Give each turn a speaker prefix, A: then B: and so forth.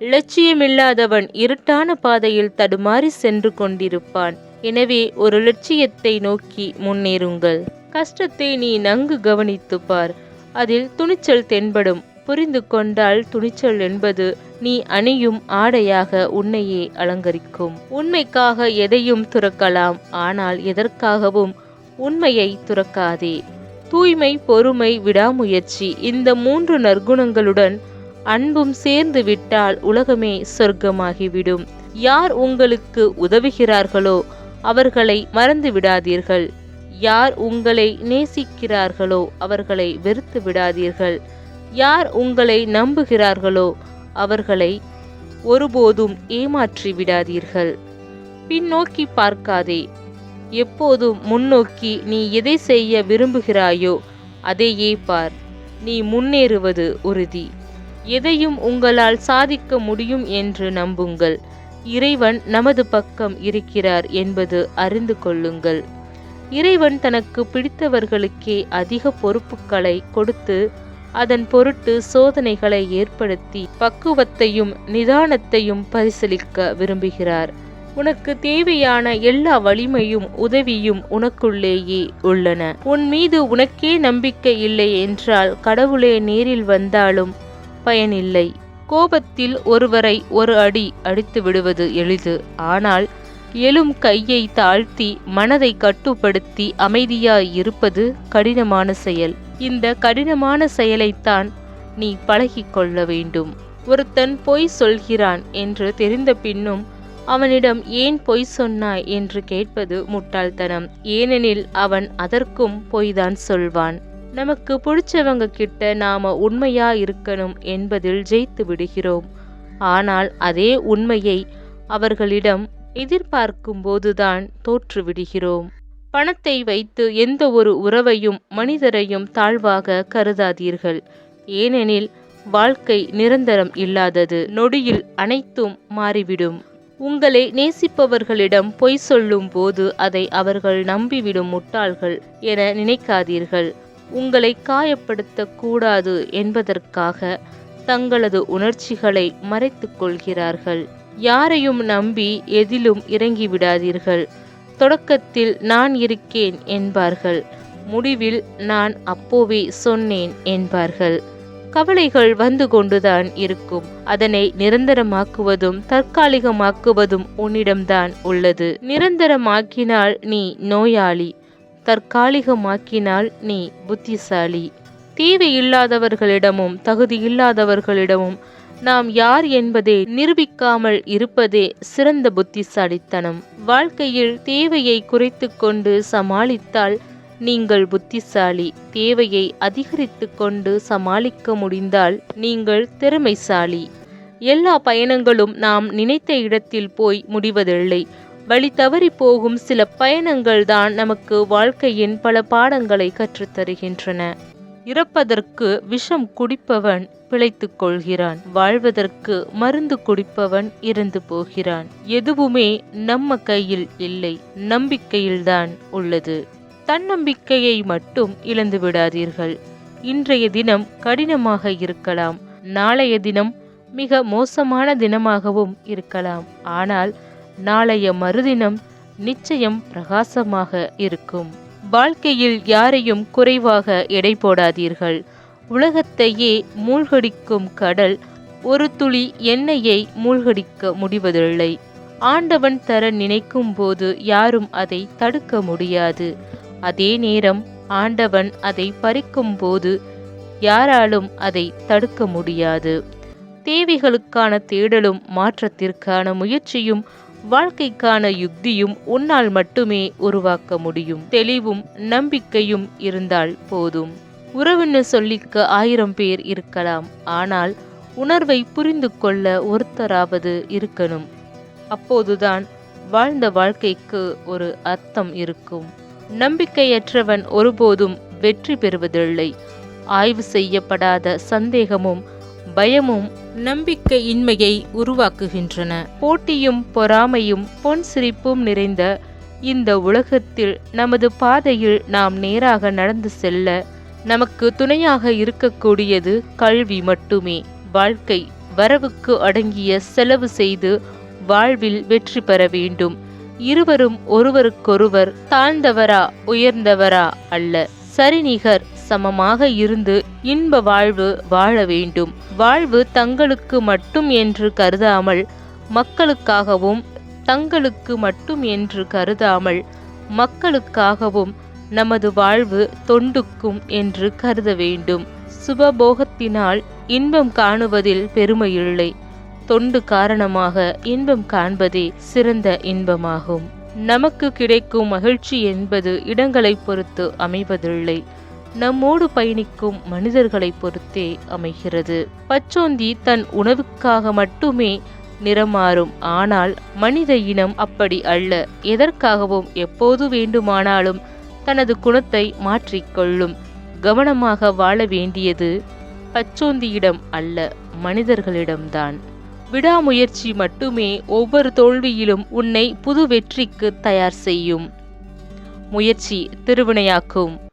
A: லட்சியமில்லாதவன் இருட்டான பாதையில் தடுமாறி சென்று கொண்டிருப்பான். எனவே ஒரு லட்சியத்தை நோக்கி முன்னேறுங்கள். கஷ்டத்தை நீ நன்கு கவனித்து பார். அதில் துணிச்சல் தென்படும். புரிந்து கொண்டால் துணிச்சல் என்பது நீ அணியும் ஆடையாக உன்னையே அலங்கரிக்கும். உண்மைக்காக எதையும் துறக்கலாம். ஆனால் எதற்காகவும் உண்மையை துறக்காதே. தூய்மை பொறுமை விடாமுயற்சி இந்த மூன்று நற்குணங்களுடன் அன்பும் சேர்ந்து விட்டால் உலகமே சொர்க்கமாகிவிடும். யார் உங்களுக்கு உதவுகிறார்களோ அவர்களை மறந்து விடாதீர்கள். யார் உங்களை நேசிக்கிறார்களோ அவர்களை வெறுத்து விடாதீர்கள். யார் உங்களை நம்புகிறார்களோ அவர்களை ஒருபோதும் ஏமாற்றி விடாதீர்கள். பின்னோக்கி பார்க்காதே. எப்போதும் முன்னோக்கி நீ எதை செய்ய விரும்புகிறாயோ அதையே பார். நீ முன்னேறுவது உறுதி. எதையும் உங்களால் சாதிக்க முடியும் என்று நம்புங்கள். இறைவன் நமது பக்கம் இருக்கிறார் என்பது அறிந்து கொள்ளுங்கள். இறைவன் தனக்கு பிடித்தவர்களுக்கே அதிக பொறுப்புகளை கொடுத்து அதன் பொருட்டு சோதனைகளை ஏற்படுத்தி பக்குவத்தையும் நிதானத்தையும் பரிசீலிக்க விரும்புகிறார். உனக்கு தேவையான எல்லா வலிமையும் உதவியும் உனக்குள்ளேயே உள்ளன. உன் மீது உனக்கே நம்பிக்கை இல்லை என்றால் கடவுளே நேரில் வந்தாலும் பயனில்லை. கோபத்தில் ஒருவரை ஒரு அடி அடித்து விடுவது எளிது. ஆனால் எழும் கையை தாழ்த்தி மனதை கட்டுப்படுத்தி அமைதியாய் இருப்பது கடினமான செயல். இந்த கடினமான செயலைத்தான் நீ பழகிக்கொள்ள வேண்டும். ஒருத்தன் பொய் சொல்கிறான் என்று தெரிந்த பின்னும் அவனிடம் ஏன் பொய் சொன்னாய் என்று கேட்பது முட்டாள்தனம். ஏனெனில் அவன் அதற்கும் பொய்தான் சொல்வான். நமக்கு பிடிச்சவங்க கிட்ட நாம உண்மையா இருக்கணும் என்பதில் ஜெயித்து விடுகிறோம். ஆனால் அதே உண்மையை அவர்களிடம் எதிர்பார்க்கும் போதுதான் தோற்றுவிடுகிறோம் பணத்தை வைத்து எந்த ஒரு உறவையும் மனிதரையும் தாழ்வாக கருதாதீர்கள். ஏனெனில் வாழ்க்கை நிரந்தரம் இல்லாதது நொடியில் அனைத்தும் மாறிவிடும். உங்களை நேசிப்பவர்களிடம் பொய் சொல்லும் போது அதை அவர்கள் நம்பிவிடும் முட்டாள்கள் என நினைக்காதீர்கள். உங்களை காயப்படுத்த கூடாது என்பதற்காக தங்களது உணர்ச்சிகளை மறைத்து கொள்கிறார்கள். யாரையும் நம்பி எதிலும் இறங்கிவிடாதீர்கள். தொடக்கத்தில் நான் இருக்கேன் என்பார்கள். முடிவில் நான் அப்போவே சொன்னேன் என்பார்கள். கவலைகள் வந்து கொண்டுதான் இருக்கும். அதனை நிரந்தரமாக்குவதும் தற்காலிகமாக்குவதும் உன்னிடம்தான் உள்ளது. நிரந்தரமாக்கினால் நீ நோயாளி. தற்காலிகமாக்கினால் நீ புத்திசாலி. தேவையில்லாதவர்களிடமும் தகுதியில்லாதவர்களிடமும் நாம் யார் என்பதை நிரூபிக்காமல் இருப்பதே சிறந்த புத்திசாலித்தனம். வாழ்க்கையில் தேவையை குறைத்து கொண்டு சமாளித்தால் நீங்கள் புத்திசாலி. தேவையை அதிகரித்து கொண்டு சமாளிக்க முடிந்தால் நீங்கள் திறமைசாலி. எல்லா பயணங்களும் நாம் நினைத்த இடத்தில் போய் முடிவதில்லை. வழி தவறி போகும் சில பயணங்கள் தான் நமக்கு வாழ்க்கையின் பல பாடங்களை கற்றுத்தருகின்றன. இறப்பதற்கு விஷம் குடிப்பவன் பிழைத்து கொள்கிறான். வாழ்வதற்கு மருந்து குடிப்பவன் இறந்து போகிறான். எதுவுமே நம்ம கையில் இல்லை நம்பிக்கையில்தான் உள்ளது. தன்னம்பிக்கையை மட்டும் இழந்து விடாதீர்கள். இன்றைய தினம் கடினமாக இருக்கலாம். நாளைய தினம் மிக மோசமான தினமாகவும் இருக்கலாம். ஆனால் நாளைய மறுதினம் நிச்சயம் பிரகாசமாக இருக்கும். வாழ்க்கையில் யாரையும் குறைவாக எடை போடாதீர்கள். உலகத்தையே மூழ்கடிக்கும் கடல் ஒரு துளி எண்ணெயை மூழ்கடிக்க முடிவதில்லை. ஆண்டவன் தர நினைக்கும் போது யாரும் அதை தடுக்க முடியாது. அதே நேரம் ஆண்டவன் அதை பறிக்கும் போது யாராலும் அதை தடுக்க முடியாது. தேவைகளுக்கான தேடலும் மாற்றத்திற்கான முயற்சியும் வாழ்க்கைக்கான யுக்தியும் உன்னால் மட்டுமே உருவாக்க முடியும். தெளிவும் நம்பிக்கையும் இருந்தால் போதும். உறவுன்னு சொல்லிக்க ஆயிரம் பேர் இருக்கலாம். ஆனால் உணர்வை புரிந்து கொள்ள ஒருத்தராவது இருக்கணும். அப்போதுதான் வாழ்ந்த வாழ்க்கைக்கு ஒரு அர்த்தம் இருக்கும். நம்பிக்கையற்றவன் ஒருபோதும் வெற்றி பெறுவதில்லை. ஆய்வு செய்யப்படாத சந்தேகமும் பயமும் நம்பிக்கையின்மையை உருவாக்குகின்றன. போட்டியும் பொறாமையும் பொன் சிரிப்பும் நிறைந்த இந்த உலகத்தில் நமது பாதையில் நாம் நேராக நடந்து செல்ல நமக்கு துணையாக இருக்கக்கூடியது கல்வி மட்டுமே. வாழ்க்கை வரவுக்கு அடங்கிய செலவு செய்து வாழ்வில் வெற்றி பெற வேண்டும். இருவரும் ஒருவருக்கொருவர் தாழ்ந்தவரா உயர்ந்தவரா அல்ல. சரிநிகர் சமமாக இருந்து இன்ப வாழ்வு வாழ வேண்டும். வாழ்வு தங்களுக்கு மட்டும் என்று கருதாமல் மக்களுக்காகவும் தங்களுக்கு மட்டும் என்று கருதாமல் மக்களுக்காகவும் நமது வாழ்வு தொண்டுக்கும் என்று கருத வேண்டும். சுபபோகத்தினால் இன்பம் காணுவதில் பெருமையில்லை. தொண்டு காரணமாக இன்பம் காண்பதே சிறந்த இன்பமாகும். நமக்கு கிடைக்கும் மகிழ்ச்சி என்பது இடங்களை பொறுத்து அமைவதில்லை. நம்மோடு பயணிக்கும் மனிதர்களை பொறுத்தே அமைகிறது. பச்சோந்தி தன் உணவுக்காக மட்டுமே நிறமாறும். ஆனால் மனித இனம் அப்படி அல்ல. எதற்காகவும் எப்போது வேண்டுமானாலும் தனது குணத்தை மாற்றிக்கொள்ளும் கவனமாக வாழ வேண்டியது பச்சோந்தியிடம் அல்ல மனிதர்களிடம்தான். விடாமுயற்சி மட்டுமே ஒவ்வொரு தோல்வியிலும் உன்னை புது வெற்றிக்கு தயார் செய்யும். முயற்சி திருவினையாக்கும்.